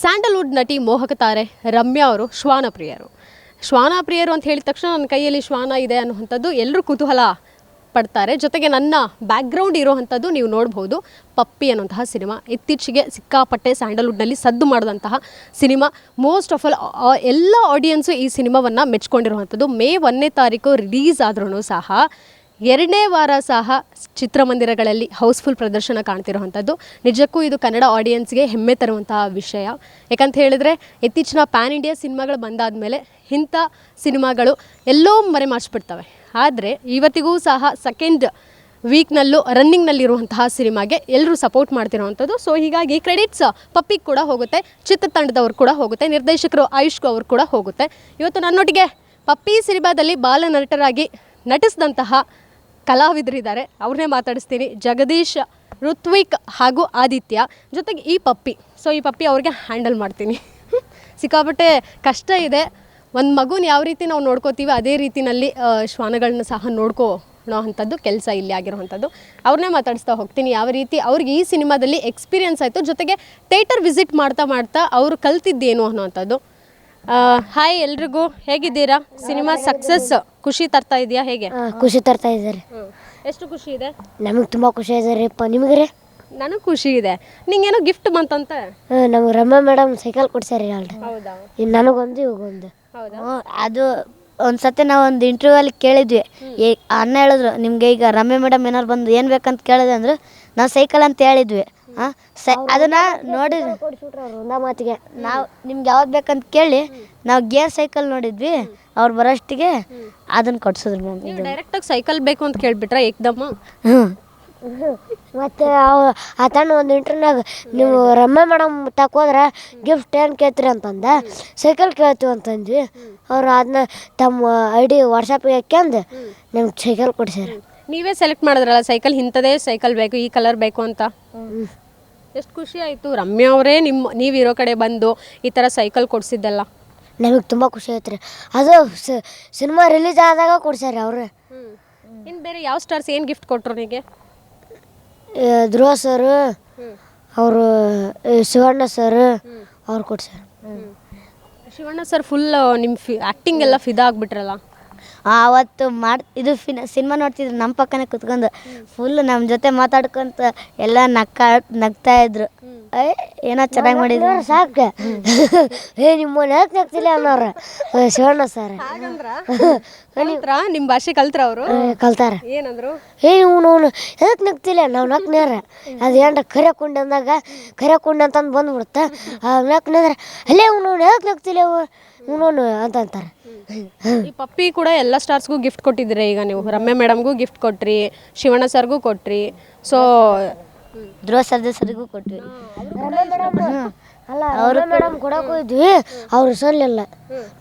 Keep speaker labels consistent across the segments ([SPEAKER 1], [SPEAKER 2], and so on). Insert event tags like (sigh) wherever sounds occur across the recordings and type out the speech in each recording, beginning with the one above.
[SPEAKER 1] Sandalwood ನಟಿ ಮೋಹಕ ತಾರೆ ರಮ್ಯಾ ಅವರು ಶ್ವಾನ ಪ್ರಿಯರು. ಶ್ವಾನ ಪ್ರಿಯರು ಅಂತ ಹೇಳಿದ ತಕ್ಷಣ ನನ್ನ ಕೈಯಲ್ಲಿ ಶ್ವಾನ ಇದೆ ಅನ್ನುವಂಥದ್ದು ಎಲ್ಲರೂ ಕುತೂಹಲ ಪಡ್ತಾರೆ. ಜೊತೆಗೆ ನನ್ನ ಬ್ಯಾಕ್ಗ್ರೌಂಡ್ ಇರೋವಂಥದ್ದು ನೀವು ನೋಡ್ಬೋದು ಪಪ್ಪಿ ಅನ್ನುವಂತಹ ಸಿನಿಮಾ. ಇತ್ತೀಚೆಗೆ ಸಿಕ್ಕಾಪಟ್ಟೆ ಸ್ಯಾಂಡಲ್ವುಡ್ನಲ್ಲಿ ಸದ್ದು ಮಾಡಿದಂತಹ ಸಿನಿಮಾ. ಮೋಸ್ಟ್ ಆಫ್ ಆಲ್ ಎಲ್ಲ ಆಡಿಯನ್ಸು ಈ ಸಿನಿಮಾವನ್ನು ಮೆಚ್ಕೊಂಡಿರುವಂಥದ್ದು. ಮೇ ಒಂದನೇ ತಾರೀಕು ರಿಲೀಸ್ ಆದ್ರೂ ಸಹ ಎರಡನೇ ವಾರ ಸಹ ಚಿತ್ರಮಂದಿರಗಳಲ್ಲಿ ಹೌಸ್ಫುಲ್ ಪ್ರದರ್ಶನ ಕಾಣ್ತಿರುವಂಥದ್ದು. ನಿಜಕ್ಕೂ ಇದು ಕನ್ನಡ ಆಡಿಯನ್ಸ್ಗೆ ಹೆಮ್ಮೆ ತರುವಂತಹ ವಿಷಯ. ಯಾಕಂತ ಹೇಳಿದ್ರೆ, ಇತ್ತೀಚಿನ ಪ್ಯಾನ್ ಇಂಡಿಯಾ ಸಿನಿಮಾಗಳು ಬಂದಾದ ಮೇಲೆ ಇಂಥ ಸಿನಿಮಾಗಳು ಎಲ್ಲೋ ಮರೆಮಾಚಿಬಿಡ್ತವೆ ಆದರೆ, ಇವತ್ತಿಗೂ ಸಹ ಸೆಕೆಂಡ್ ವೀಕ್ನಲ್ಲೂ ರನ್ನಿಂಗ್ನಲ್ಲಿರುವಂತಹ ಸಿನಿಮಾಗೆ ಎಲ್ಲರೂ ಸಪೋರ್ಟ್ ಮಾಡ್ತಿರೋವಂಥದ್ದು. ಸೊ, ಹೀಗಾಗಿ ಕ್ರೆಡಿಟ್ಸ್ ಪಪ್ಪಿಗೆ ಕೂಡ ಹೋಗುತ್ತೆ, ಚಿತ್ರತಂಡದವ್ರು ಕೂಡ ಹೋಗುತ್ತೆ, ನಿರ್ದೇಶಕರು ಆಯುಷ್ಗೂ ಅವ್ರು ಕೂಡ ಹೋಗುತ್ತೆ. ಇವತ್ತು ನನ್ನೊಟ್ಟಿಗೆ ಪಪ್ಪಿ ಸಿನಿಮಾದಲ್ಲಿ ಬಾಲ ನಟರಾಗಿ ನಟಿಸಿದಂತಹ ಕಲಾವಿದರಿದ್ದಾರೆ. ಅವ್ರನ್ನೇ ಮಾತಾಡಿಸ್ತೀನಿ. ಜಗದೀಶ್, ಋತ್ವಿಕ್ ಹಾಗೂ ಆದಿತ್ಯ. ಜೊತೆಗೆ ಈ ಪಪ್ಪಿ. ಸೊ ಈ ಪಪ್ಪಿ ಅವ್ರಿಗೆ ಹ್ಯಾಂಡಲ್ ಮಾಡ್ತೀನಿ. (laughs) ಸಿಕ್ಕಾಪಟ್ಟೆ ಕಷ್ಟ ಇದೆ. ಒಂದು ಮಗುನ ಯಾವ ರೀತಿ ನಾವು ನೋಡ್ಕೋತೀವಿ, ಅದೇ ರೀತಿಯಲ್ಲಿ ಶ್ವಾನಗಳನ್ನ ಸಹ ನೋಡ್ಕೊಳೋ ಅಂಥದ್ದು ಕೆಲಸ ಇಲ್ಲಿ ಆಗಿರುವಂಥದ್ದು. ಅವ್ರನ್ನೇ ಮಾತಾಡಿಸ್ತಾ ಹೋಗ್ತೀನಿ. ಯಾವ ರೀತಿ ಅವ್ರಿಗೆ ಈ ಸಿನಿಮಾದಲ್ಲಿ ಎಕ್ಸ್ಪೀರಿಯನ್ಸ್ ಆಯಿತು. ಜೊತೆಗೆ ಥೇಟರ್ ವಿಸಿಟ್ ಮಾಡ್ತಾ ಮಾಡ್ತಾ ಅವರು ಕಲ್ತಿದ್ದೇನು ಅನ್ನೋವಂಥದ್ದು ಹಾಯ್ ಎಲ್ರಿಗೂ. ಹೇಗಿದ್ದೀರಾ? ಸಿನಿಮಾ ಸಕ್ಸಸ್ ಖುಷಿ ತರ್ತಾ ಇದೆಯಾ ಹೇಗೆ?
[SPEAKER 2] ಆ, ಖುಷಿ ತರ್ತಾ ಇದ್ದಾರೆ.
[SPEAKER 1] ಎಷ್ಟು ಖುಷಿ ಇದೆ?
[SPEAKER 2] ನಮಗೆ ತುಂಬಾ ಖುಷಿ ಇದಾರೆಪ್ಪ ನಿಮಗೆ ರೀ
[SPEAKER 1] ನನಗೆ ಖುಷಿ ಇದೆ. ನಿಂಗೇನೋ ಗಿಫ್ಟ್ ಬಂತಂತ
[SPEAKER 2] ನಮ್ಗೆ ರಮ್ಯಾ ಮೇಡಮ್ ಸೈಕಲ್ ಕೊಡ್ಸ್ಯಾರಿ ಅಲ್ರಿ.
[SPEAKER 1] ಹೌದಾ?
[SPEAKER 2] ಇನ್ನು ನನಗೊಂದು ಇವಾಗೊಂದು.
[SPEAKER 1] ಹೌದಾ?
[SPEAKER 3] ಅದು ಒಂದ್ಸತಿ ನಾವು ಒಂದು ಇಂಟರ್ವ್ಯೂ ಅಲ್ಲಿ ಕೇಳಿದ್ವಿ. ಏ ಅಣ್ಣ ಹೇಳಿದ್ರು ನಿಮ್ಗೆ ಈಗ ರಮ್ಯ ಮೇಡಮ್ ಏನಾರು ಬಂದು ಏನು ಬೇಕಂತ ಕೇಳಿದೆ ಅಂದ್ರೆ ನಾವು ಸೈಕಲ್ ಅಂತ ಹೇಳಿದ್ವಿ. ಹಾಂ ಸೈ ಅದನ್ನ
[SPEAKER 2] ನೋಡಿ ಒಂದ ಮಾತಿಗೆ.
[SPEAKER 3] ನಾವು ನಿಮ್ಗೆ ಯಾವ್ದು ಬೇಕಂತ ಕೇಳಿ ನಾವು ಗೇರ್ ಸೈಕಲ್ ನೋಡಿದ್ವಿ ಅವ್ರು ಬರೋಷ್ಟಿಗೆ ಅದನ್ನ ಕೊಡ್ಸಿದ್ರು ಮ್ಯಾಮ್
[SPEAKER 1] ನೀವು ಡೈರೆಕ್ಟಾಗಿ ಸೈಕಲ್ ಬೇಕು ಅಂತ ಕೇಳ್ಬಿಟ್ರೆ ಏಕ್ದಮ್ಮ
[SPEAKER 3] ಹ್ಞೂ
[SPEAKER 2] ಮತ್ತೆ ಅವ ಆ ತಣ್ಣ ಒಂದು ಇಂಟರ್ನಾಗ ನೀವು ರಮ್ಮೆ ಮೇಡಮ್ ತಕೋದ್ರೆ ಗಿಫ್ಟ್ ಏನು ಕೇಳ್ತೀರಿ ಅಂತಂದ ಸೈಕಲ್ ಕೇಳ್ತೀವಿ ಅಂತಂದ್ವಿ. ಅವ್ರು ಅದನ್ನ ತಮ್ಮ ಐ ಡಿ ವಾಟ್ಸಪ್ಗೆ ಹಾಕ್ಯಂದು ನಿಮ್ಗೆ ಸೈಕಲ್ ಕೊಡ್ಸ್ಯಾರ.
[SPEAKER 1] ನೀವೇ ಸೆಲೆಕ್ಟ್ ಮಾಡಿದ್ರಲ್ಲ ಸೈಕಲ್ ಇಂಥದೇ ಸೈಕಲ್ ಬೇಕು ಈ ಕಲರ್ ಬೇಕು ಅಂತ? ಎಷ್ಟು ಖುಷಿ ಆಯಿತು. ರಮ್ಯಾ ಅವರೇ ನಿಮ್ಮ ನೀವಿರೋ ಕಡೆ ಬಂದು ಈ ಥರ ಸೈಕಲ್ ಕೊಡಿಸಿದ್ದಲ್ಲ.
[SPEAKER 2] ನಮಗೆ ತುಂಬ ಖುಷಿ ಆಯ್ತು ರೀ. ಅದು ಸಿನಿಮಾ ರಿಲೀಸ್ ಆದಾಗ ಕೊಡ್ಸ್ಯಾರ ಅವರು.
[SPEAKER 1] ಇನ್ನು ಬೇರೆ ಯಾವ ಸ್ಟಾರ್ಸ್ ಏನು ಗಿಫ್ಟ್ ಕೊಟ್ಟರು ನಿಮಗೆ
[SPEAKER 2] ಧ್ರುವ ಸರ್ ಅವರು ಶಿವಣ್ಣ ಸರ್ ಅವ್ರು ಕೊಡ್ಸ್ಯಾರ.
[SPEAKER 1] ಶಿವಣ್ಣ ಸರ್ ಫುಲ್ ನಿಮ್ಮ ಫಿ ಆ್ಯಕ್ಟಿಂಗ್ ಎಲ್ಲ ಫಿದಾ ಆಗ್ಬಿಟ್ರಲ್ಲ.
[SPEAKER 3] ಆವತ್ತು ಮಾಡಿ ಇದು ಫಿನ ಸಿನಿಮಾ ನೋಡ್ತಿದ್ರು ನಮ್ಮ ಪಕ್ಕನೇ ಕುತ್ಕೊಂಡು. ಫುಲ್ ನಮ್ಮ ಜೊತೆ ಮಾತಾಡ್ಕೊಂತ ಎಲ್ಲ ನಕ್ಕ ನಗ್ತಾ ಇದ್ರು. ಏನೋ ಚೆನ್ನಾಗಿ ಮಾಡಿದ್ರು
[SPEAKER 2] ಸಾಕು. ಏ ನಿಮ್ಮ ಯಾಕೆ ನಗ್ತಿಲ್ಲ ಅನ್ನೋರು? ಶಿವಣ್ಣ ಸರ್.
[SPEAKER 1] ಕಲ್ತ್ರಾ ನಿಮ್ಮ ಭಾಷೆ ಕಲ್ತ್ರ ಅವರು?
[SPEAKER 2] ಕಲ್ತಾರ.
[SPEAKER 1] ಏನಂದ್ರು?
[SPEAKER 2] ಏ ಇವನು ಎದಕ್ಕೆ ನಗ್ತಿಲ್ಲ? ನಾವು ನಕ್ನೇರ ಅದು ಏನ್ರ ಕರೆ ಕುಂಡೆ ಅಂದಾಗ ಕರೆ ಕುಂಡೆ ಅಂತಂದು ಬಂದ್ಬಿಡುತ್ತ ನಕ್ನಂದ್ರೆ ಅಲ್ಲೇ ಇವನು ಎದಕ್ಕೆ ನಗ್ತಿಲ್ಲ ಇವನು? ಅಂತ ಅಂತಾರೆ.
[SPEAKER 1] ಈ ಪಪ್ಪಿ ಕೂಡ ಎಲ್ಲ ಸ್ಟಾರ್ಸ್ಗೂ ಗಿಫ್ಟ್ ಕೊಟ್ಟಿದ್ದೀರಿ ಈಗ ನೀವು. ರಮ್ಯಾ ಮೇಡಮ್ಗೂ ಗಿಫ್ಟ್ ಕೊಟ್ರಿ ಶಿವಣ್ಣ ಸರ್ಗೂ ಕೊಟ್ರಿ. ಸೊ
[SPEAKER 3] ಧ್ರುವ ಸದಸ್ಯರಿಗೂ ಕೊಟ್ವಿ
[SPEAKER 2] ಅಲ್ಲ ಅವರು ಮೇಡಮ್ ಕೊಡಕ್ಕೆ ಅವ್ರು ಸಲ್ಲಿಲ್ಲ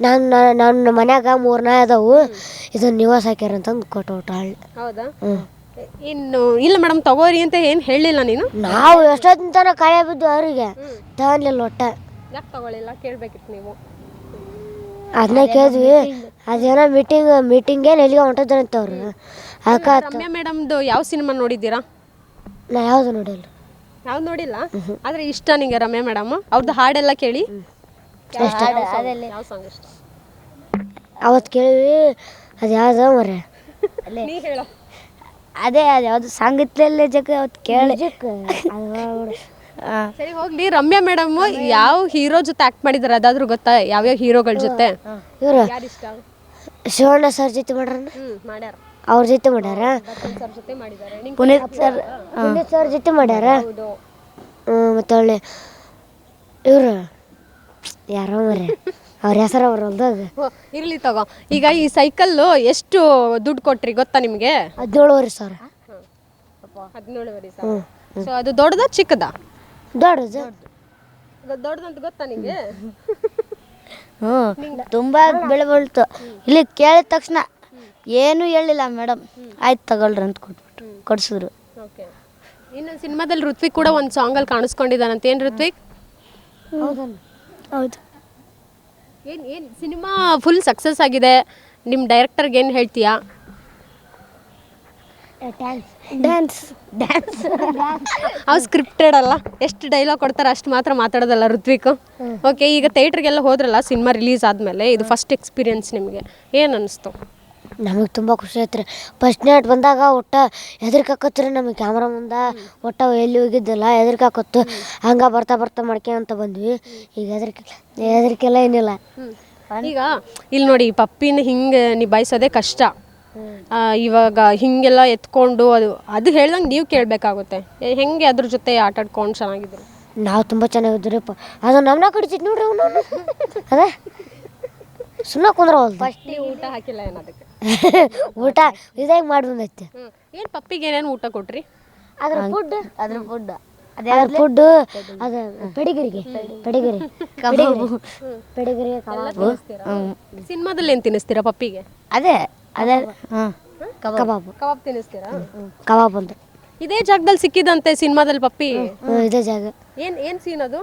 [SPEAKER 2] ನಾನು ನನ್ನ ಮನ್ಯಾಗ ಮೂರು ನಾಯಿ ಅದಾವು. ಇದನ್ನ ನಿವಾಸ ಹಾಕ್ಯಾರ ಅಂತಂದು ಕೊಟ್ಟು
[SPEAKER 1] ಹೌದಾ? ಇನ್ನು ಇಲ್ಲ ಮೇಡಮ್ ತಗೋರಿ ಅಂತ ಏನು ಹೇಳಿಲ್ಲ ನೀನು?
[SPEAKER 2] ನಾವು ಎಷ್ಟೊತ್ತಿನ ತನಕ ಕಾಯ ಬಿದ್ದು ಅವರಿಗೆ. ತಗೊಳ್ಲಿಲ್ಲ ಒಟ್ಟ.
[SPEAKER 1] ಯಾಕೆ ತಗೊಳ್ಳಿಲ್ಲ ಕೇಳಬೇಕಿತ್ತು ನೀವು.
[SPEAKER 2] ಅದನ್ನ ಕೇಳಿದ್ವಿ. ಅದೇನೋ ಮೀಟಿಂಗ್ ಮೀಟಿಂಗ್ ಏನು ಎಲ್ಲಿಗೆ ಅವರು ಅವ್ರು ಅದಕ್ಕೆ
[SPEAKER 1] ರಮ್ಯಾ ಮೇಡಮ್ದು ಯಾವ ಸಿನಿಮಾ ನೋಡಿದ್ದೀರಾ?
[SPEAKER 2] ನಾ ಯಾವುದು ನೋಡಿಲ್ಲ.
[SPEAKER 1] ಯಾವ್ದು ನೋಡಿಲ್ಲ? ಆದ್ರೆ ಇಷ್ಟ ನಿಂಗೆ ರಮ್ಯಾ ಮೇಡಮ್ ಅವ್ರದ್ದು ಹಾಡೆಲ್ಲ ಕೇಳಿ. ಯಾವ ಸಾಂಗ್ ಇಷ್ಟ?
[SPEAKER 2] ಅವತ್ತು ಕೇಳಿ ಅದು ಯಾವ್ದು ಮರೆ
[SPEAKER 1] ನೀ ಹೇಳು.
[SPEAKER 3] ಅದೇ ಅದು ಯಾವುದು ಸಾಂಗಿತ್ಲಲ್ಲೇ ಜಗ ಅವತ್ತು ಕೇಳಿ. ಆ,
[SPEAKER 1] ಸರಿ ಹೋಗ್ಲಿ ರಮ್ಯಾ ಮೇಡಮ್ ಯಾವ ಹೀರೋ ಜೊತೆ ಆಕ್ಟ್ ಮಾಡಿದಾರೆ? ಅದಾದ್ರೂ ಗೊತ್ತಾ? ಯಾವ್ಯಾವ ಹೀರೋಗಳ ಜೊತೆ?
[SPEAKER 2] ಇವರು?
[SPEAKER 1] ಯಾರಿಷ್ಟ?
[SPEAKER 2] ಶಿವಣ್ಣ ಸರ್ ಜೊತೆ ಮಾಡ್ರ
[SPEAKER 1] ಹ್ಮ್ ಮಾಡ್ಯಾರ.
[SPEAKER 2] ಅವ್ರ ಜೊತೆ ಮಾಡ್ಯಾರ?
[SPEAKER 3] ಪುನೀತ್ ಸರ್
[SPEAKER 2] ಪುನೀತ್ ಸರ್ ಜೊತೆ ಮಾಡ್ಯಾರ? ಮತ್ತೆ ಒಳ್ಳೆ ಇವರು ಯಾರೋ ಮರೆ ಅವ್ರ ಹೆಸರು ಅವ್ರ ಹೊಲ್ದಾಗ.
[SPEAKER 1] ಇರ್ಲಿ ತಗೋ. ಈಗ ಈ ಸೈಕಲ್ ಎಷ್ಟು ದುಡ್ಡು ಕೊಟ್ರಿ ಗೊತ್ತಾ ನಿಮ್ಗೆ?
[SPEAKER 2] ಹದಿನೇಳುವರೆ ಸಾವಿರ.
[SPEAKER 1] ಹದಿನೇಳುವರೆ ಸಾವಿರ. ಸೊ ಅದು ದೊಡ್ಡದ ಚಿಕ್ಕದ?
[SPEAKER 2] ದೊಡ್ಡದು.
[SPEAKER 1] ದೊಡ್ಡದಂತ ಗೊತ್ತಾ ನಿಮಗೆ
[SPEAKER 3] ಹ್ಞೂ ತುಂಬ ಬೆಳೆ ಬೀಳ್ತು. ಇಲ್ಲಿ ಕೇಳಿದ ತಕ್ಷಣ ಏನೂ ಹೇಳಿಲ್ಲ ಮೇಡಮ್. ಆಯ್ತು ತಗೊಳ್ರಿ ಅಂತ ಕೊಟ್ಬಿಟ್ರು. ಕೊಡ್ಸಿದ್ರು.
[SPEAKER 1] ಓಕೆ. ಇನ್ನು ಸಿನಿಮಾದಲ್ಲಿ ಋತ್ವಿಕ್ ಕೂಡ ಒಂದು ಸಾಂಗಲ್ಲಿ ಕಾಣಿಸ್ಕೊಂಡಿದ್ದಾನಂತ ಏನು ಋತ್ವಿಕ್?
[SPEAKER 3] ಹೌದು.
[SPEAKER 1] ಏನು ಏನು ಸಿನಿಮಾ ಫುಲ್ ಸಕ್ಸಸ್ ಆಗಿದೆ. ನಿಮ್ಮ ಡೈರೆಕ್ಟರ್ಗೆ ಏನು ಹೇಳ್ತೀಯಾ?
[SPEAKER 2] ಡ್ಯಾನ್ಸ್ ಡ್ಯಾನ್ಸ್ ಡ್ಯಾನ್ಸ್
[SPEAKER 1] ಅವು ಸ್ಕ್ರಿಪ್ಟೆಡ್ ಅಲ್ಲ. ಎಷ್ಟು ಡೈಲಾಗ್ ಕೊಡ್ತಾರೆ ಅಷ್ಟು ಮಾತ್ರ ಮಾತಾಡೋದಲ್ಲ ಋತ್ವಿಕ್. ಓಕೆ ಈಗ ಥಿಯೇಟ್ರಿಗೆಲ್ಲ ಹೋದ್ರಲ್ಲ ಸಿನಿಮಾ ರಿಲೀಸ್ ಆದಮೇಲೆ ಇದು ಫಸ್ಟ್ ಎಕ್ಸ್ಪೀರಿಯನ್ಸ್ ನಿಮಗೆ. ಏನು ಅನಿಸ್ತು?
[SPEAKER 2] ನಮಗೆ ತುಂಬ ಖುಷಿ ಆಯ್ತು ರೀ ಫಸ್ಟ್ ನೈಟ್ ಬಂದಾಗ ಒಟ್ಟ ಹೆದರ್ಕಾಕತ್ರಿ ನಮಗೆ ಕ್ಯಾಮ್ರ ಮುಂದೆ. ಒಟ್ಟ ಎಲ್ಲಿ ಹೋಗಿದ್ದಿಲ್ಲ ಹೆದರ್ಕಾಕತ್ತು. ಹಂಗೆ ಬರ್ತಾ ಬರ್ತಾ ಮಾಡ್ಕೊಂತ ಬಂದ್ವಿ. ಈಗ ಹೆದರಿಕೆ ಹೆದರಿಕೆಲ್ಲ ಏನಿಲ್ಲ.
[SPEAKER 1] ಈಗ ಇಲ್ಲಿ ನೋಡಿ ಪಪ್ಪಿನ ಹಿಂಗೆ ನಿಭಾಯಿಸೋದೇ ಕಷ್ಟ. ಆ, ಇವಾಗ ಹಿಂಗೆಲ್ಲ ಎತ್ಕೊಂಡು ಅದು ಅದು ಹೇಳ್ದಂಗೆ ನೀವು ಕೇಳಬೇಕಾಗುತ್ತೆ. ಹೆಂಗೆ ಅದ್ರ ಜೊತೆ ಆಟ ಆಡ್ಕೊಂಡು ಚೆನ್ನಾಗಿದ್ರು
[SPEAKER 2] ನಾವು ತುಂಬ ಚೆನ್ನಾಗಿದ್ವಿ ಪ ಅದು ನಮ್ಮನ್ನ ಕಡಿಸಿದ್ ನೋಡ್ರಿ ಅವನು. ಅದ. ಸುಮ್ಮನೆ ಕುಂದ್ರವಲ್ದು.
[SPEAKER 1] ಫಸ್ಟ್ ಊಟ ಹಾಕಿಲ್ಲ ಏನದಕ್ಕೆ
[SPEAKER 2] ಊಟ ಇದಾಗ ಮಾಡಿ ಏನ್
[SPEAKER 1] ಏನು ಪಪ್ಪಿಗೆ ಏನೇನು ಊಟ ಕೊಟ್ರಿ?
[SPEAKER 2] ಅದ್ರ ಫುಡ್
[SPEAKER 3] ಅದ್ರ ಫುಡ್
[SPEAKER 2] ಅದ್ರ ಫುಡ್ ಅದ ಪೆಡಿಗಿರಿಗೆ ಪೆಡಿಗಿರಿ (laughs) ಪೆಡಿಗಿರಿ. ಕಬಾಬ್.
[SPEAKER 1] ಸಿನಿಮಾದಲ್ಲಿ ಏನು ತಿನ್ನಿಸ್ತೀರಾ ಪಪ್ಪಿಗೆ?
[SPEAKER 3] ಅದೇ ಅದೇ ಹಾಂ
[SPEAKER 2] ಕಬಾಬ್.
[SPEAKER 1] ಕಬಾಬ್. ತಿನ್ನಿಸ್ತೀರಾ?
[SPEAKER 2] ಕಬಾಬ್ ಅಂತ.
[SPEAKER 1] ಇದೇ ಜಾಗದಲ್ಲಿ ಸಿಕ್ಕಿದಂತೆ ಸಿನಿಮಾದಲ್ಲಿ ಪಪ್ಪಿ?
[SPEAKER 2] ಹ್ಮ್, ಇದೇ ಜಾಗ.
[SPEAKER 1] ಏನು ಏನು ಸೀನ್ ಅದು?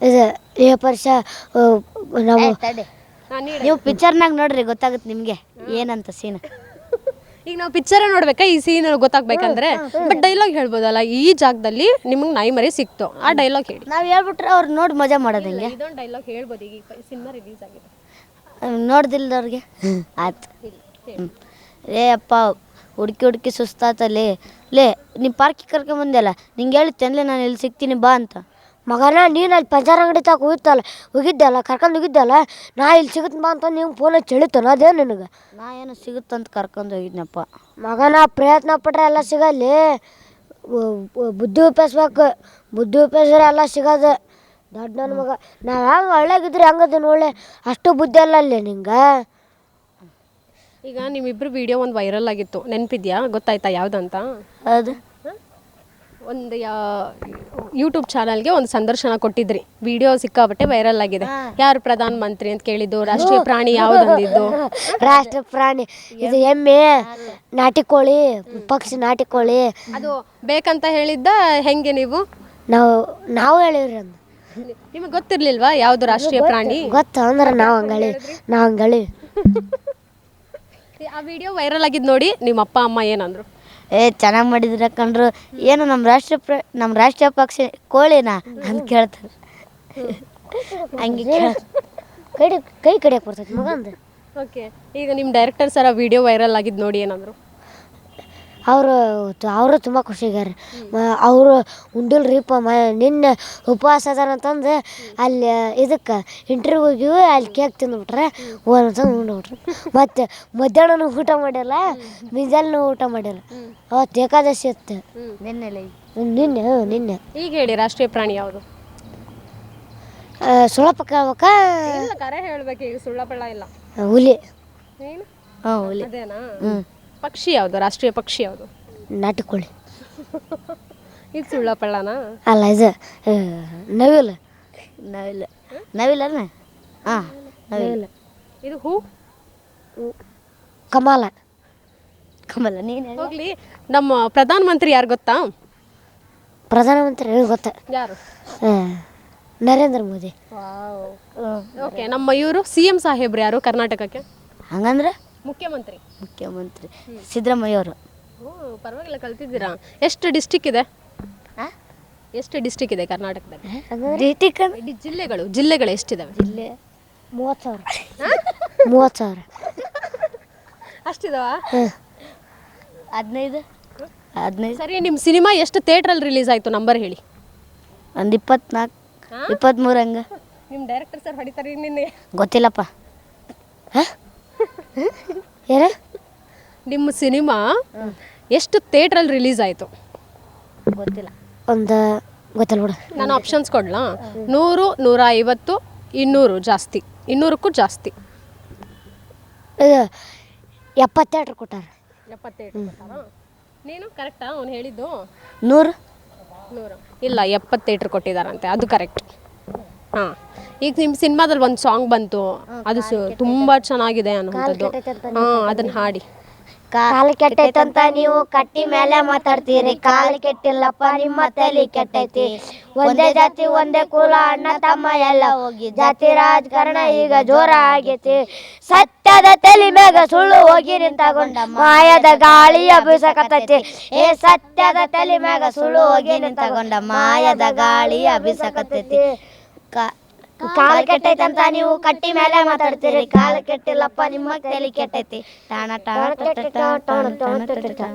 [SPEAKER 2] ಇದು ಈ ವರ್ಷ ನಾವು
[SPEAKER 3] ನೀವು ಪಿಕ್ಚರ್ನಾಗ ನೋಡ್ರಿ ಗೊತ್ತಾಗುತ್ತೆ ನಿಮಗೆ ಏನಂತ ಸೀನ್
[SPEAKER 1] ಈಗ ನಾವು ಪಿಕ್ಚರ್ ನೋಡ್ಬೇಕಾ? ಈ ಸೀನ್ ಗೊತ್ತಾಗ್ಬೇಕಂದ್ರೆ ಬಟ್ ಡೈಲಾಗ್ ಹೇಳ್ಬೋದಲ್ಲ ಈ ಜಾಗದಲ್ಲಿ ನಿಮಗೆ ನಾಯಿ ಮರಿ ಸಿಕ್ತು. ಆ ಡೈಲಾಗ್ ಹೇಳಿ.
[SPEAKER 3] ನಾವು ಹೇಳ್ಬಿಟ್ರೆ ಅವ್ರು ನೋಡಿ ಮಜಾ ಮಾಡೋದು ಹಿಂಗೆ?
[SPEAKER 1] ಇದೊಂದು ಡೈಲಾಗ್ ಹೇಳ್ಬೋದು. ಈಗ ಸಿನಿಮಾ ರಿಲೀಸ್ ಆಗಿದೆ.
[SPEAKER 3] ನೋಡ್ದಿಲ್ದವ್ರಿಗೆ? (laughs) ಆಯ್ತು. ಏ ಅಪ್ಪ ಹುಡುಕಿ ಹುಡುಕಿ ಸುಸ್ತಾತಲ್ಲಿ ಲೇ. ನೀ ಪಾರ್ಕಿಗೆ ಕರ್ಕೊಂಬಂದಲ್ಲ ನಿಂಗೆ ಹೇಳಿತ್ತೇನ್ಲೇ ನಾನು ಇಲ್ಲಿ ಸಿಗ್ತೀನಿ ಬಾ ಅಂತ.
[SPEAKER 2] ಮಗನ ನೀನು ಅಲ್ಲಿ ಪಂಚರ್ ಅಂಗಡಿ ತಕ ಹೋಗಿತ್ತಲ್ಲ ಹೋಗಿದ್ದಲ್ಲ ಕರ್ಕೊಂಡು ಹೋಗಿದ್ದಲ್ಲ ನಾ ಇಲ್ಲಿ ಸಿಗುತ್ತೆ ಬಾ ಅಂತ ನೀವು ಫೋನ್ ಚಳಿತಾನ ಅದೇ ನಿನಗೆ?
[SPEAKER 3] ನಾ ಏನು ಸಿಗುತ್ತಂತ ಕರ್ಕೊಂಡು ಹೋಗಿದ್ನಪ್ಪ.
[SPEAKER 2] ಮಗನ ಪ್ರಯತ್ನ ಪಟ್ರೆ ಎಲ್ಲ ಸಿಗಲ್ಲಿ. ಬು- ಬುದ್ಧಿ ಉಪಯೋಗಿಸ್ಬೇಕು ಬುದ್ಧಿ ಉಪಯೋಗಿಸ್ರೆ ಎಲ್ಲ ಸಿಗೋದು. ದೊಡ್ಡ ನನ್ನ ಮಗ. ನಾ ಹೆಂಗೆ ಒಳ್ಳೆಗಿದ್ರೆ ಹೆಂಗದ ಒಳ್ಳೆ ಅಷ್ಟು ಬುದ್ಧಿ ಅಲ್ಲ ಅಲ್ಲಿ ನಿಂಗೆ.
[SPEAKER 1] ಈಗ ನಿಮ್ಮಿಬ್ರು ವಿಡಿಯೋ ಒಂದು ವೈರಲ್ ಆಗಿತ್ತು. ನೆನಪಿದ್ಯಾ? ಗೊತ್ತಾಯ್ತಾ ಯಾವ್ದಂತ?
[SPEAKER 3] ಹೌದು
[SPEAKER 1] ಒಂದು ಯೂಟ್ಯೂಬ್ ಚಾನಲ್ಗೆ ಒಂದು ಸಂದರ್ಶನ ಕೊಟ್ಟಿದ್ರಿ. ವಿಡಿಯೋ ಸಿಕ್ಕಾಬಟ್ಟೆ ವೈರಲ್ ಆಗಿದೆ. ಯಾರು ಪ್ರಧಾನ ಮಂತ್ರಿ ಅಂತ ಕೇಳಿದ್ದು? ರಾಷ್ಟ್ರೀಯ ಪ್ರಾಣಿ ಯಾವ್ದಂದಿದ್ದು (laughs)
[SPEAKER 2] ರಾಷ್ಟ್ರ ಪ್ರಾಣಿ. ಇದು ಎಮ್ಮೆ ನಾಟಿ ಕೋಳಿ ಪಕ್ಷಿ ನಾಟಿ ಕೋಳಿ
[SPEAKER 1] ಅದು ಬೇಕಂತ ಹೇಳಿದ್ದ ಹೆಂಗೆ ನೀವು?
[SPEAKER 2] ನಾವು ನಾವು ಹೇಳಿವ್ರಿ ಅಂದ್
[SPEAKER 1] ನಿಮಗೆ ಗೊತ್ತಿರ್ಲಿಲ್ವಾ ಯಾವ್ದು ರಾಷ್ಟ್ರೀಯ ಪ್ರಾಣಿ?
[SPEAKER 2] ಗೊತ್ತ ಅಂದ್ರೆ ನಾವು ಹಂಗಳಿ ನಾವು ಹಂಗಳಿ. (laughs)
[SPEAKER 1] ಆ ವಿಡಿಯೋ ವೈರಲ್ ಆಗಿದ್ ನೋಡಿ ನಿಮ್ಮ ಅಪ್ಪ ಅಮ್ಮ ಏನಂದ್ರು?
[SPEAKER 3] ಏ ಚೆನ್ನಾಗಿ ಮಾಡಿದ್ರ ಕಂಡ್ರು ಏನು ನಮ್ಮ ರಾಷ್ಟ್ರ ಪ್ರ ನಮ್ಮ ರಾಷ್ಟ್ರೀಯ ಪಕ್ಷಿ ಕೋಳಿನಾ? ಅಂತ ಕೇಳ್ತಾರೆ. ಹಂಗೆ ಕೇಳ
[SPEAKER 2] ಕೈ ಕೈ ಕಡಿಯಕ್ಕೆ ಬರ್ತೈತಿ ಮಗಂದು.
[SPEAKER 1] ಓಕೆ ಈಗ ನಿಮ್ಮ ಡೈರೆಕ್ಟರ್ ಸರ್ ಆ ವಿಡಿಯೋ ವೈರಲ್ ಆಗಿದ್ ನೋಡಿ ಏನಂದ್ರು?
[SPEAKER 2] ಅವರು ಅವರು ತುಂಬ ಖುಷಿಗಾರ ಅವರು ಉಂಡಿಲ್ರಿಪ್ಪ ಮ ನಿನ್ನೆ ಉಪವಾಸ ಅದಾರ ಅಂತಂದು ಅಲ್ಲಿ ಇದಕ್ಕೆ ಇಂಟರ್ವ್ಯೂ ಹೋಗಿವಿ ಅಲ್ಲಿ ಕೇಕ್ ತಿಂದುಬಿಟ್ರೆ ಅಂತಂದು ಉಂಡ್ಬಿಟ್ರು. ಮತ್ತು ಮಧ್ಯಾಹ್ನನೂ ಊಟ ಮಾಡಿಲ್ಲ ಮುಂಜಾನೆನೂ ಊಟ ಮಾಡಿಲ್ಲ. ಅವತ್ತು ಏಕಾದಶಿ ಇತ್ತು.
[SPEAKER 3] ನಿನ್ನೆ
[SPEAKER 2] ನಿನ್ನೆ ಹ್ಞೂ, ನಿನ್ನೆ.
[SPEAKER 1] ಈಗ ಹೇಳಿ ರಾಷ್ಟ್ರೀಯ ಪ್ರಾಣಿ ಯಾವುದು?
[SPEAKER 2] ಆ, ಸುಳಪ ಕೇಳ್ಬೇಕಾ
[SPEAKER 1] ಇಲ್ಲ ಕರೆ ಹೇಳ್ಬೇಕು ಈಗ ಇಲ್ಲ.
[SPEAKER 2] ಹುಲಿ.
[SPEAKER 1] ಏನು?
[SPEAKER 3] ಹ್ಞೂ ಹುಲಿ.
[SPEAKER 1] ಅದೇನಾ? ಪಕ್ಷಿ ಯಾವುದು? ರಾಷ್ಟ್ರೀಯ ಪಕ್ಷಿ ಯಾವುದು?
[SPEAKER 2] ನಾಟಿಕೋಳಿ.
[SPEAKER 1] ಇದು ಸುಳ್ಳ ಪಳ್ಳನ?
[SPEAKER 2] ಅಲ್ಲ ಇದು ಆ, ನವಿಲು.
[SPEAKER 3] ನವಿಲ್. ಅಲ್ಲ? ಹಾಂ ನವಿಲ್ಲ
[SPEAKER 1] ಇದು ಹೂ?
[SPEAKER 2] ಕಮಲ.
[SPEAKER 3] ಕಮಲ ನೀನು
[SPEAKER 1] ಹೋಗ್ಲಿ. ನಮ್ಮ ಪ್ರಧಾನ ಮಂತ್ರಿ ಯಾರು ಗೊತ್ತಾ?
[SPEAKER 2] ಪ್ರಧಾನಮಂತ್ರಿ ಗೊತ್ತ?
[SPEAKER 1] ಯಾರು?
[SPEAKER 2] ಆ, ನರೇಂದ್ರ ಮೋದಿ.
[SPEAKER 1] ಓಕೆ ನಮ್ಮ ಇವರು ಸಿ ಎಂ ಸಾಹೇಬ್ರು ಯಾರು ಕರ್ನಾಟಕಕ್ಕೆ?
[SPEAKER 3] ಹಂಗಂದ್ರೆ
[SPEAKER 1] ಮುಖ್ಯಮಂತ್ರಿ.
[SPEAKER 3] ಮುಖ್ಯಮಂತ್ರಿ. ಸಿದ್ದರಾಮಯ್ಯ ಅವರು
[SPEAKER 1] ಓ ಪರವಾಗಿಲ್ಲ ಕಲ್ತಿದ್ದೀರಾ? ಎಷ್ಟು ಡಿಸ್ಟಿಕ್ ಇದೆ? ಎಷ್ಟು ಡಿಸ್ಟಿಕ್ ಇದೆ ಕರ್ನಾಟಕದಲ್ಲಿ? ಇಡೀ ಜಿಲ್ಲೆಗಳು ಜಿಲ್ಲೆಗಳು ಎಷ್ಟಿದಾವೆ?
[SPEAKER 3] ಜಿಲ್ಲೆ
[SPEAKER 2] ಮೂವತ್ತು ಸಾವಿರ. ಮೂವತ್ತು ಸಾವಿರ.
[SPEAKER 1] ಅಷ್ಟಿದಾವ?
[SPEAKER 3] ಹದಿನೈದು. ಹದಿನೈದು.
[SPEAKER 1] ಸರಿ ನಿಮ್ಮ ಸಿನಿಮಾ ಎಷ್ಟು ಥಿಯೇಟ್ರಲ್ಲಿ ರಿಲೀಸ್ ಆಯಿತು? ನಂಬರ್ ಹೇಳಿ.
[SPEAKER 3] ಒಂದು ಇಪ್ಪತ್ನಾಲ್ಕು ಇಪ್ಪತ್ತ್ಮೂರು ಹಂಗೆ.
[SPEAKER 1] ನಿಮ್ಮ ಡೈರೆಕ್ಟರ್ ಸರ್ ಹೊಡಿತಾರೆ ನಿನ್ನೆ
[SPEAKER 3] ಗೊತ್ತಿಲ್ಲಪ್ಪ.
[SPEAKER 1] ನಿಮ್ಮ ಸಿನಿಮಾ ಎಷ್ಟು ಥಿಯೇಟ್ರಲ್ಲಿ ರಿಲೀಸ್ ಆಯಿತು?
[SPEAKER 3] ಗೊತ್ತಿಲ್ಲ.
[SPEAKER 2] ಒಂದು ಗೊತ್ತಲ್ಲ ಬಿಡು.
[SPEAKER 1] ನಾನು ಆಪ್ಷನ್ಸ್ ಕೊಡ್ಲಾ? ನೂರು ನೂರ ಐವತ್ತು ಇನ್ನೂರು ಜಾಸ್ತಿ. ಇನ್ನೂರಕ್ಕೂ ಜಾಸ್ತಿ.
[SPEAKER 2] ಇದು ಎಪ್ಪತ್ತೆರಡು ಕೊಟ್ಟಾರ.
[SPEAKER 1] ಎಪ್ಪತ್ತೇಳು ನೀನು ಕರೆಕ್ಟಾ ಅವ್ನು ಹೇಳಿದ್ದು?
[SPEAKER 3] ನೂರು?
[SPEAKER 1] ನೂರು. ಇಲ್ಲ ಎಪ್ಪತ್ತೇಟ್ರ್ ಕೊಟ್ಟಿದ್ದಾರಂತೆ. ಅದು ಕರೆಕ್ಟ್ ಹಾಂ. ಈಗ ನಿಮ್ ಸಿನಿಮಾದಲ್ಲಿ ಒಂದು ಸಾಂಗ್ ಬಂತು. ಅದು ತುಂಬಾ ತುಂಬ ಚೆನ್ನಾಗಿದೆ ಅನ್ನೋಂಥದ್ದು ಹಾಂ ಅದನ್ನ ಹಾಡಿ.
[SPEAKER 2] ಕಾಲ್ ಕೆಟ್ಟೈತಂತ ನೀವು ಕಟ್ಟಿ ಮೇಲೆ ಮಾತಾಡ್ತೀರಿ. ಕಾಲ್ ಕೆಟ್ಟಿಲ್ಲಪ್ಪ ನಿಮ್ಮ ತಲೆ ಕೆಟ್ಟೈತಿ. ಒಂದೇ ಜಾತಿ ಒಂದೇ ಕುಲ ಅಣ್ಣ ತಮ್ಮ ಎಲ್ಲ ಹೋಗಿ. ಜಾತಿ ರಾಜಕಾರಣ ಈಗ ಜೋರ ಆಗೈತಿ. ಸತ್ಯದ ತಲೆ ಮ್ಯಾಗ ಸುಳ್ಳು ಹೋಗಿ ನಿಂತಗೊಂಡ ಮಾಯದ ಗಾಳಿಯ ಬೀಸಕತ್ತೈತಿ ಏ ಸತ್ಯದ ತಲೆ ಮ್ಯಾಗ ಸುಳ್ಳು ಹೋಗಿ ನಿಂತಗೊಂಡ ಮಾಯದ ಗಾಳಿಯ ಬೀಸಕತ್ತೈತಿ ಕಾಲು ಕೆಟ್ಟೈತಂತ ನೀವು ಕಟ್ಟಿ ಮೇಲೆ ಮಾತಾಡ್ತೀರಿ ಕಾಲ ಕೆಟ್ಟಿಲ್ಲಪ್ಪ ನಿಮ್ಮ ತಲೆ ಕೆಟ್ಟೈತಿ ಟಾಣ.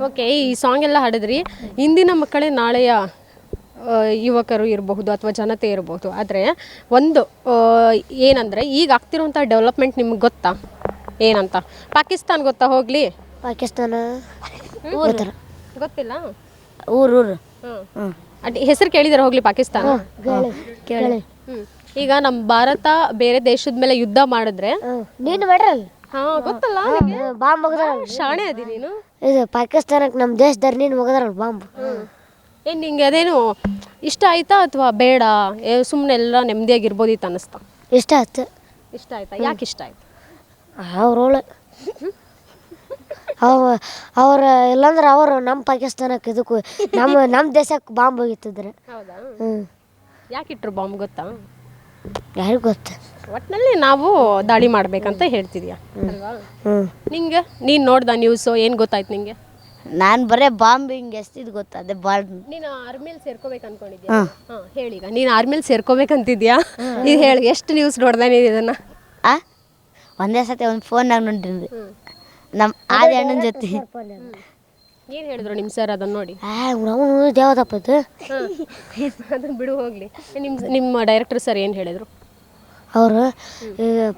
[SPEAKER 1] ಓಕೆ ಈ ಸಾಂಗ್ ಎಲ್ಲ ಹಾಡಿದ್ರಿ ಇಂದಿನ ಮಕ್ಕಳೇ ನಾಳೆಯ ಆ, ಯುವಕರು ಇರಬಹುದು ಅಥವಾ ಜನತೆ ಇರಬಹುದು ಆದರೆ ಒಂದು ಆ, ಏನಂದ್ರೆ ಈಗ ಆಗ್ತಿರುವಂಥ ಡೆವಲಪ್ಮೆಂಟ್ ನಿಮ್ಗೆ ಗೊತ್ತಾ ಏನಂತ ಪಾಕಿಸ್ತಾನ್ ಗೊತ್ತಾ ಹೋಗ್ಲಿ
[SPEAKER 2] ಪಾಕಿಸ್ತಾನ ಗೊತ್ತಲ್ಲ
[SPEAKER 1] ಗೊತ್ತಿಲ್ಲ
[SPEAKER 3] ಊರು ಊರು
[SPEAKER 1] ಅಡ್ ಹೆಸರು ಕೇಳಿದಾರೆ ಹೋಗ್ಲಿ ಪಾಕಿಸ್ತಾನ
[SPEAKER 2] ಕೇಳಿ.
[SPEAKER 1] ಈಗ ನಮ್ಮ ಭಾರತ ಬೇರೆ ದೇಶದ ಮೇಲೆ ಯುದ್ಧ ಮಾಡಿದ್ರೆ
[SPEAKER 2] ನೀನು ಮಾಡ್ರಲ್ಲ?
[SPEAKER 1] ಹಾ ಗೊತ್ತಲ್ಲ
[SPEAKER 2] ಬಾಂಬ್ ಮುಗದ್ರಲ್ಲ
[SPEAKER 1] ಶಾಣೆ ಅದಿ ನೀನು?
[SPEAKER 2] ಇದು ಪಾಕಿಸ್ತಾನಕ್ಕೆ ನಮ್ಮ ದೇಶದವ್ರು ನೀನು ಮುಗದ್ರಲ್ಲ ಬಾಂಬ್?
[SPEAKER 1] ಏನ್ ನಿಂಗೆ ಅದೇನು ಇಷ್ಟ ಆಯ್ತಾ ಅಥವಾ ಬೇಡ? ಸುಮ್ಮನೆ ಎಲ್ಲ ನೆಮ್ಮದಿಯಾಗಿರ್ಬೋದಿತ್ತು ಅನ್ನಿಸ್ತಾ?
[SPEAKER 2] ಇಷ್ಟ ಆಯ್ತು.
[SPEAKER 1] ಇಷ್ಟ ಆಯ್ತಾ? ಯಾಕೆ ಇಷ್ಟ ಆಯ್ತು?
[SPEAKER 2] ಅವ್ರೊಳ ಅವ ಅವ್ರ ಇಲ್ಲಾಂದ್ರೆ ಅವರು ನಮ್ಮ ಪಾಕಿಸ್ತಾನಕ್ಕೆ ಇದಕ್ಕೂ ನಮ್ಮ ನಮ್ಮ ದೇಶಕ್ಕೆ ಬಾಂಬ್ ಹೋಗಿತ್ತಿದ್ರೆ
[SPEAKER 1] ಹೌದಾ?
[SPEAKER 2] ಹ್ಞೂ
[SPEAKER 1] ಯಾಕೆ ಇಟ್ರು ಬಾಂಬ್ ಗೊತ್ತಾ?
[SPEAKER 2] ಯಾರಿಗೂ ಗೊತ್ತು?
[SPEAKER 1] ಒಟ್ಟಿನಲ್ಲಿ ನಾವು ದಾಳಿ ಮಾಡ್ಬೇಕಂತ ಹೇಳ್ತಿದ್ಯಾ? ಅಲ್ವಾ? ನಿಂಗೆ? ನೀನು ನೋಡ್ದ ನ್ಯೂಸು ಏನು ಗೊತ್ತಾಯ್ತು ನಿಂಗೆ?
[SPEAKER 3] ನಾನು ಬರೇ ಬಾಂಬ್ ಹಿಂಗೆ ಎಷ್ಟಿದ್ ಗೊತ್ತಾ? ಅದೇ ಬಾಳ್
[SPEAKER 1] ನೀನು ಆರ್ಮಿಲ್ ಸೇರ್ಕೋಬೇಕು ಅನ್ಕೊಂಡಿದ್ಯಾ? ಹಾಂ. ಹೇಳೀಗ ನೀನು ಆರ್ಮಿಲಿ ಸೇರ್ಕೋಬೇಕಂತಿದ್ಯಾ ಇದು ಹೇಳಿ ಎಷ್ಟು ನ್ಯೂಸ್ ನೋಡ್ದೆ ನೀನು ಇದನ್ನ?
[SPEAKER 3] ಆ? ಒಂದೇ ಸತಿ ಒಂದು ಫೋನ್ನಾಗ ನೋಡಿರಿ ನಮ್ಮ ಆದ ಅಣ್ಣನ ಜೊತೆ.
[SPEAKER 1] ಏನು ಹೇಳಿದ್ರು ನಿಮ್ಮ ಸರ್ ಅದನ್ನ ನೋಡಿ?
[SPEAKER 2] ಅವನು ದೇವದಪ್ಪ ಇದು.
[SPEAKER 1] ಅದನ್ನ ಬಿಡು ಹೋಗ್ಲಿ. ನಿಮ್ಮ ನಿಮ್ಮ ಡೈರೆಕ್ಟರ್ ಸರ್ ಏನು ಹೇಳಿದ್ರು?
[SPEAKER 2] ಅವರು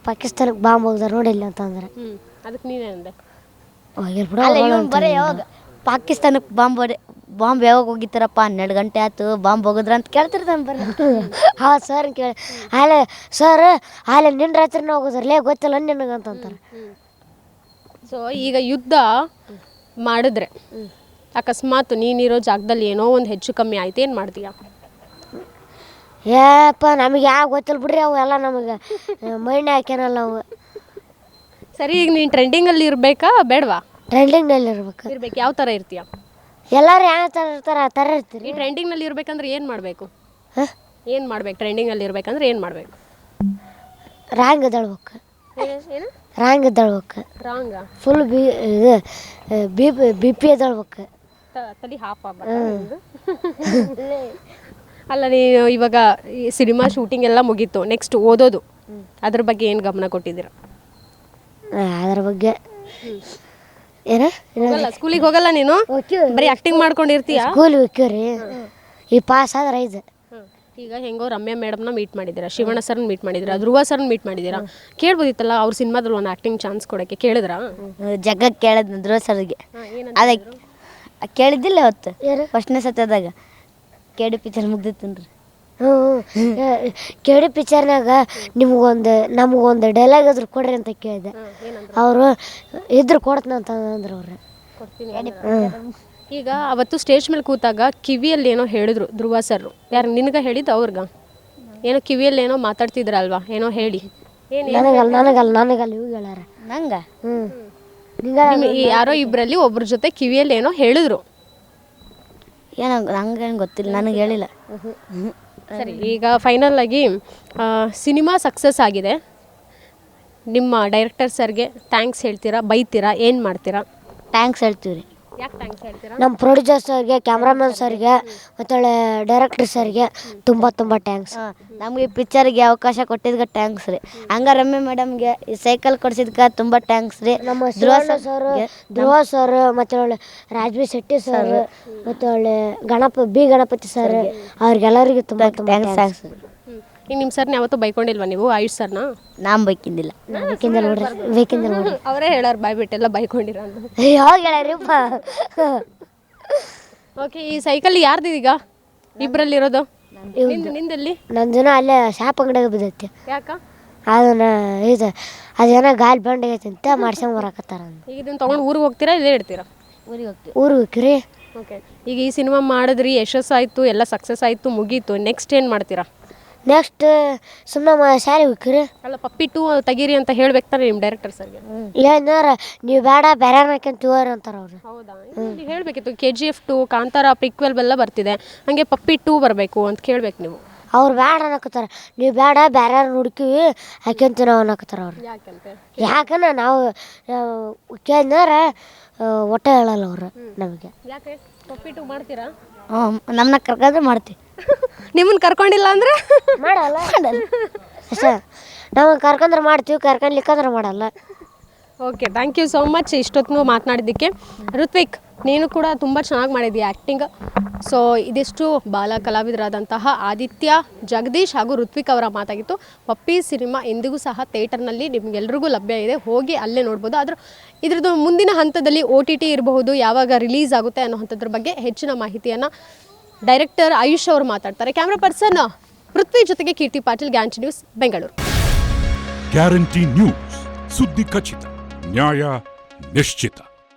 [SPEAKER 2] ಪಾಕಿಸ್ತಾನಕ್ಕೆ ಬಾಂಬ್ ಹೋಗ್ದಾರ ನೋಡಿಲ್ಲ ಅಂತಂದ್ರೆ
[SPEAKER 1] ಹ್ಞೂ ಅದಕ್ಕೆ ನೀನೇನಂದೆ
[SPEAKER 3] ಬರೀ ಯಾವಾಗ ಪಾಕಿಸ್ತಾನಕ್ಕೆ ಬಾಂಬ್ ಬಾಂಬ್ ಯಾವಾಗ ಹೋಗಿತ್ತಾರಪ್ಪ? ಹನ್ನೆರಡು ಗಂಟೆ ಆಯ್ತು ಬಾಂಬ್ ಹೋಗಿದ್ರ ಅಂತ ಕೇಳ್ತಿರ್ತಾನೆ ಬರ್ರಿ (laughs)
[SPEAKER 2] ಹಾ ಸರ್ ಕೇಳಿ. ಆಲೆ ಸರ್ ಆಲೆ ನಿನ್ನ ರಾತ್ರಿನ ಹೋಗೋದ್ರಲ್ಲೇ ಗೊತ್ತಿಲ್ಲ ನಿನಗೆ ಅಂತಂತಾರೆ
[SPEAKER 1] ಸೊ ಈಗ ಯುದ್ಧ ಮಾಡಿದ್ರೆ. ಅಕಸ್ಮಾತ್ ನೀನಿರೋ ಜಾಗದಲ್ಲಿ ಏನೋ ಒಂದು ಹೆಚ್ಚು ಕಮ್ಮಿ ಆಯ್ತು ಏನು ಮಾಡ್ತೀಯ?
[SPEAKER 2] ಏಪ್ಪ ನಮಗೆ ಯಾವ ಗೊತ್ತಿಲ್ಲ ಬಿಡ್ರಿ ಅವು ಎಲ್ಲ ನಮಗೆ. ಮೈಂಡ್ ಹಾಕ್ಯಾನಲ್ಲ ಅವು.
[SPEAKER 1] ಸರಿ ಈಗ ನೀನು ಟ್ರೆಂಡಿಂಗಲ್ಲಿ ಇರಬೇಕಾ ಬೇಡವಾ?
[SPEAKER 2] ಟ್ರೆಂಡಿಂಗ್ನಲ್ಲಿ ಇರ್ಬೇಕು.
[SPEAKER 1] ಇರ್ಬೇಕು ಯಾವ ಥರ ಇರ್ತೀಯ?
[SPEAKER 2] ಎಲ್ಲರೂ ಯಾವ ಥರ ಇರ್ತಾರೆ ಆ ಥರ ಇರ್ತೀರಿ.
[SPEAKER 1] ಈ ಟ್ರೆಂಡಿಂಗ್ನಲ್ಲಿ ಇರಬೇಕಂದ್ರೆ ಏನು ಮಾಡಬೇಕು?
[SPEAKER 2] ಹಾಂ?
[SPEAKER 1] ಏನು ಮಾಡ್ಬೇಕು? ಟ್ರೆಂಡಿಂಗಲ್ಲಿ ಇರಬೇಕಂದ್ರೆ ಏನು ಮಾಡಬೇಕು?
[SPEAKER 2] ರಾಂಗ್ ಎದ್ದೇಳ್ಬೇಕು.
[SPEAKER 1] ಏನು?
[SPEAKER 2] ರಾಂಗ್ ಎದ್ದೇಳ್ಬೇಕು.
[SPEAKER 1] ರಾಂಗ?
[SPEAKER 2] ಫುಲ್ ಬಿ ಇದು ಬಿ ಪಿ ಬಿ ಪಿ ಎದ್ದೇಳ್ಬೇಕು.
[SPEAKER 1] ತಲೆ ಹಾಫ್ ಅಲ್ಲ ನೀನು ಇವಾಗ ಈ ಸಿನಿಮಾ ಶೂಟಿಂಗ್ ಎಲ್ಲ ಮುಗೀತು. ನೆಕ್ಸ್ಟ್ ಓದೋದು. ಅದ್ರ ಬಗ್ಗೆ ಏನು ಗಮನ ಕೊಟ್ಟಿದ್ದೀರಾ?
[SPEAKER 2] ಅದ್ರ ಬಗ್ಗೆ. ಏನ?
[SPEAKER 1] ಹೋಗಲ್ಲ ಸ್ಕೂಲಿಗೆ ಹೋಗಲ್ಲ ನೀನು? ಬರೀ ಆಕ್ಟಿಂಗ್ ಮಾಡ್ಕೊಂಡಿರ್ತೀಯ?
[SPEAKER 2] ಸ್ಕೂಲ್ ಹೋಗ್ತೀವ್ರಿ ಈ ಪಾಸ್ ಆದ್ರೆ ಐದು.
[SPEAKER 1] ಈಗ ಹೆಂಗೋ ರಮ್ಯಾ ಮೇಡಮ್ನ ಮೀಟ್ ಮಾಡಿದ್ದೀರಾ ಶಿವಣ್ಣ ಸರ್ನ ಮೀಟ್ ಮಾಡಿದ್ದೀರಾ ಧ್ರುವ ಸರ್ನ ಮೀಟ್ ಮಾಡಿದ್ದೀರಾ? ಕೇಳ್ಬೋದಿತ್ತಲ್ಲ ಅವ್ರ ಸಿನಿಮಾದಲ್ಲಿ ಒಂದು ಆಕ್ಟಿಂಗ್ ಚಾನ್ಸ್ ಕೊಡೋಕ್ಕೆ ಕೇಳಿದ್ರಾ?
[SPEAKER 3] ಜಗ್ಗಕ್ಕೆ ಕೇಳಿದ್ನು ಧ್ರುವ ಸರ್ಗೆ.
[SPEAKER 1] ಏನಂತ
[SPEAKER 3] ಅದಕ್ಕೆ ಕೇಳಿದ್ದಿಲ್ಲ ಅವತ್ತು? ಫಸ್ಟ್ನೇ ಸತ್ಯದಾಗ. ಕೇಳಿ ಪಿಕ್ಚರ್ ಮುಗ್ದಿತ್ತನ್ರಿ
[SPEAKER 2] ಹ್ಞೂ ಕೇಳಿ ಪಿಕ್ಚರ್ನಾಗ ನಿಮ್ಗೊಂದು ನಮಗೊಂದು ಡೈಲಾಗ್ ಆದ್ರೂ ಕೊಡ್ರಿ ಅಂತ ಕೇಳಿದೆ. ಅವರು ಇದ್ರು ಕೊಡ್ತೀನಿ ಅಂತ ಅಂದ್ರು ಅವ್ರು
[SPEAKER 1] ಈಗ ಅವತ್ತು ಸ್ಟೇಜ್ ಮೇಲೆ ಕೂತಾಗ ಕಿವಿಯಲ್ಲಿ ಏನೋ ಹೇಳಿದ್ರು ಧ್ರುವ ಸರ್ ಯಾರು ನಿನಗೆ ಹೇಳಿದ್ದು ಅವ್ರಿಗ? ಏನೋ ಕಿವಿಯಲ್ಲಿ ಏನೋ ಮಾತಾಡ್ತಿದ್ರಲ್ವಾ? ಏನೋ ಹೇಳಿ. ಏನು
[SPEAKER 2] ನನಗಲ್ಲ ನನಗಲ್ಲ ನನಗಲ್ಲ ಇವ್ ಹೇಳ್ಯಾರ
[SPEAKER 3] ನಂಗೆ?
[SPEAKER 2] ಹ್ಞೂ ನಿಂಗ
[SPEAKER 1] ಯಾರೋ ಇಬ್ಬರಲ್ಲಿ ಒಬ್ರ ಜೊತೆ ಕಿವಿಯಲ್ಲಿ ಏನೋ ಹೇಳಿದ್ರು.
[SPEAKER 3] ಏನೋ ನಂಗೇನು ಗೊತ್ತಿಲ್ಲ ನನಗೆ ಹೇಳಿಲ್ಲ.
[SPEAKER 1] ಸರಿ ಈಗ ಫೈನಲ್ ಆಗಿ ಸಿನಿಮಾ ಸಕ್ಸಸ್ ಆಗಿದೆ. ನಿಮ್ಮ ಡೈರೆಕ್ಟರ್ ಸರ್ಗೆ ಥ್ಯಾಂಕ್ಸ್ ಹೇಳ್ತೀರಾ ಬೈತೀರಾ ಏನು ಮಾಡ್ತೀರಾ?
[SPEAKER 3] ಥ್ಯಾಂಕ್ಸ್ ಹೇಳ್ತೀವಿ ರೀ
[SPEAKER 1] ಯಾಕೆ ಥ್ಯಾಂಕ್ಸ್ ಹೇಳ್ತೀರಾ?
[SPEAKER 2] ನಮ್ಮ ಪ್ರೊಡ್ಯೂಸರ್ ಸರ್ಗೆ ಕ್ಯಾಮ್ರಾಮನ್ ಸರ್ಗೆ ಮತ್ತೊಳ್ಳೆ ಡೈರೆಕ್ಟರ್ ಸರ್ಗೆ ತುಂಬ ತುಂಬ ಟ್ಯಾಂಕ್ಸ್
[SPEAKER 3] ನಮಗೆ ಪಿಕ್ಚರ್ಗೆ ಅವಕಾಶ ಕೊಟ್ಟಿದ್ಕೆ ಟ್ಯಾಂಕ್ಸ್ ರೀ. ಹಂಗ ರಮ್ಯ ಮೇಡಮ್ಗೆ ಈ ಸೈಕಲ್ ಕೊಡ್ಸಿದ್ಕೆ ತುಂಬ ಟ್ಯಾಂಕ್ಸ್ ರೀ.
[SPEAKER 2] ನಮ್ಮ
[SPEAKER 3] ಧ್ರುವ
[SPEAKER 2] ಸರ್ ಧ್ರುವ ಸರ್ ಮತ್ತೊಳ್ಳೆ ರಾಜ್ವಿ ರಾಜ್ಬಿ ಶೆಟ್ಟಿ ಸರ್. ಮತ್ತೊಳ್ಳೆ ಗಣಪ ಬಿ ಗಣಪತಿ ಸರ್. ಅವ್ರಿಗೆಲ್ಲರಿಗೂ ತುಂಬ ತುಂಬ
[SPEAKER 3] ಟ್ಯಾಂಕ್ಸ್ ಥ್ಯಾಂಕ್ಸ್
[SPEAKER 1] ಈಗ ನಿಮ್ಮ ಸರ್ನ ಯಾವತ್ತೂ ಬೈಕೊಂಡಿಲ್ವಾ ನೀವು ಆಯುಷ್ ಸರ್ನ?
[SPEAKER 3] ನಾನ್ ಬೈಕಿಂದಿಲ್ಲ
[SPEAKER 2] ಬೇಕಿಂದ ನೋಡ್ರಿ ಬೇಕಿಂದ ನೋಡ್ರಿ. (laughs)
[SPEAKER 1] ಅವರೇ ಹೇಳಾರ ಬಾಯ್ ಬಿಟ್ಟೆಲ್ಲ ಬೈಕೊಂಡಿರ ಅಂತ. (laughs)
[SPEAKER 2] ಯಾವಾಗ ಹೇಳ್ಯಾರಿಪ್ಪ
[SPEAKER 1] ಓಕೆ (laughs) ಈ ಸೈಕಲ್ ಯಾರ್ದು ಈಗ ಇಬ್ಬರಲ್ಲಿರೋದು ನಿಂದು ನಿಂದಲ್ಲಿ?
[SPEAKER 2] ನಂದಿನ ಅಲ್ಲೇ ಶಾಪ್ ಅಂಗಡಿಯಾಗ ಬಿದ್ದೈತಿ.
[SPEAKER 1] ಯಾಕ?
[SPEAKER 2] ಅದನ್ನ ಇದು ಅದೇನೋ ಗಾಲಿ ಬಂಡಾಗೈತಿ ಅಂತ ಮಾಡ್ಸ್ಕೊಂಡ್ ಬರಾಕತ್ತಾರ
[SPEAKER 1] ಈಗ ಇದನ್ನ ತೊಗೊಂಡು ಊರಿಗೆ ಹೋಗ್ತೀರಾ ಇಲ್ಲೇ ಇಡ್ತೀರಾ?
[SPEAKER 3] ಊರಿಗೆ ಹೋಗ್ತೀವಿ.
[SPEAKER 2] ಊರಿಗೆ ಹೋಗ್ತೀರಿ
[SPEAKER 1] ಓಕೆ ಈಗ ಈ ಸಿನಿಮಾ ಮಾಡಿದ್ರಿ ಯಶಸ್ಸಾಯಿತು ಎಲ್ಲ ಸಕ್ಸಸ್ ಆಯಿತು ಮುಗೀತು. ನೆಕ್ಸ್ಟ್ ಏನು ಮಾಡ್ತೀರಾ?
[SPEAKER 2] ನೆಕ್ಸ್ಟ್ ಸುಮ್ಮನೆ ಸ್ಯಾರಿ ಹೋಗ್ರಿ
[SPEAKER 1] ಅಲ್ಲ ಪಪ್ಪಿ ಟೂ ತೆಗೀರಿ ಅಂತ ಹೇಳ್ಬೇಕು ತಾನೆ ನಿಮ್ಮ ಡೈರೆಕ್ಟರ್ ಸರ್ಗೆ
[SPEAKER 2] ಏನಾರ ನೀವು ಬೇಡ ಬೇರೆ ಹಾಕ್ಯಂತೀವ್ರಿ ಅಂತಾರೆ ಅವ್ರು.
[SPEAKER 1] ಹೌದಾ? ನೀವು ಹೇಳಬೇಕಿತ್ತು K G F two Kantara prequel ಎಲ್ಲ ಬರ್ತಿದೆ. ಹಾಗೆ ಪಪ್ಪಿ ಟೂ ಬರಬೇಕು ಅಂತ ಕೇಳ್ಬೇಕು ನೀವು.
[SPEAKER 2] ಅವ್ರು ಬೇಡ ಅನ್ನಕತ್ತಾರ. ನೀವು ಬೇಡ ಬೇರೆ ಹುಡುಕಿವಿ ಹಾಕ್ಯಂತ ನಾವು ಅನ್ನಕತ್ತಾರ ಅವ್ರು.
[SPEAKER 1] ಯಾಕಂತೆ?
[SPEAKER 2] ಯಾಕಂದ್ರೆ ನಾವು ಕೇಳಿದಾರ ಒಟ್ಟೆ ಹೇಳಲ್ಲ ಅವ್ರು ನಮಗೆ.
[SPEAKER 1] ಯಾಕೆ? ಪಪ್ಪಿ ಟೂ ಮಾಡ್ತೀರಾ?
[SPEAKER 3] ನಮ್ಮನ್ನ ಕರ್ಕೊಂಡ್ರೆ ಮಾಡ್ತೀವಿ.
[SPEAKER 1] ನಿಮ್ಮನ್ನ ಕರ್ಕೊಂಡಿಲ್ಲ ಅಂದ್ರೆ?
[SPEAKER 2] ಮಾಡಲ್ಲ. ಅಷ್ಟೇ ನಾವು ಕರ್ಕೊಂಡ್ರೆ ಮಾಡ್ತೀವಿ ಕರ್ಕೊಂಡ್ಲಿಕ್ಕಂದ್ರೆ ಮಾಡಲ್ಲ.
[SPEAKER 1] Okay thank you so much ಇಷ್ಟೊತ್ತು ಮಾತನಾಡಿದ್ದಕ್ಕೆ. ಋತ್ವಿಕ್ ನೀನು ಕೂಡ ತುಂಬ ಚೆನ್ನಾಗಿ ಮಾಡಿದ್ದೀಯ ಆ್ಯಕ್ಟಿಂಗ್ ಸೊ ಇದಿಷ್ಟು ಬಾಲ ಕಲಾವಿದರಾದಂತಹ ಆದಿತ್ಯ ಜಗದೀಶ್ ಹಾಗೂ ಋತ್ವಿಕ್ ಅವರ ಮಾತಾಗಿತ್ತು. ಪಪ್ಪಿ ಸಿನಿಮಾ ಎಂದಿಗೂ ಸಹ ಥಿಯೇಟರ್ನಲ್ಲಿ ನಿಮಗೆಲ್ರಿಗೂ ಲಭ್ಯ ಇದೆ. ಹೋಗಿ ಅಲ್ಲೇ ನೋಡ್ಬೋದು. ಆದರೂ ಇದ್ರದ್ದು ಮುಂದಿನ ಹಂತದಲ್ಲಿ ಒ ಟಿ ಟಿ ಇರಬಹುದು ಯಾವಾಗ ರಿಲೀಸ್ ಆಗುತ್ತೆ ಅನ್ನೋಂಥದ್ರ ಬಗ್ಗೆ ಹೆಚ್ಚಿನ ಮಾಹಿತಿಯನ್ನು ಡೈರೆಕ್ಟರ್ ಆಯುಷ್ ಅವರು ಮಾತಾಡ್ತಾರೆ. ಕ್ಯಾಮ್ರಾ ಪರ್ಸನ್ ಪೃಥ್ವಿ ಜೊತೆಗೆ Keerthi Patil guarantee news Bengaluru
[SPEAKER 4] guarantee news ಸುದ್ದಿ ಖಚಿತ, ನ್ಯಾಯ ನಿಶ್ಚಿತ.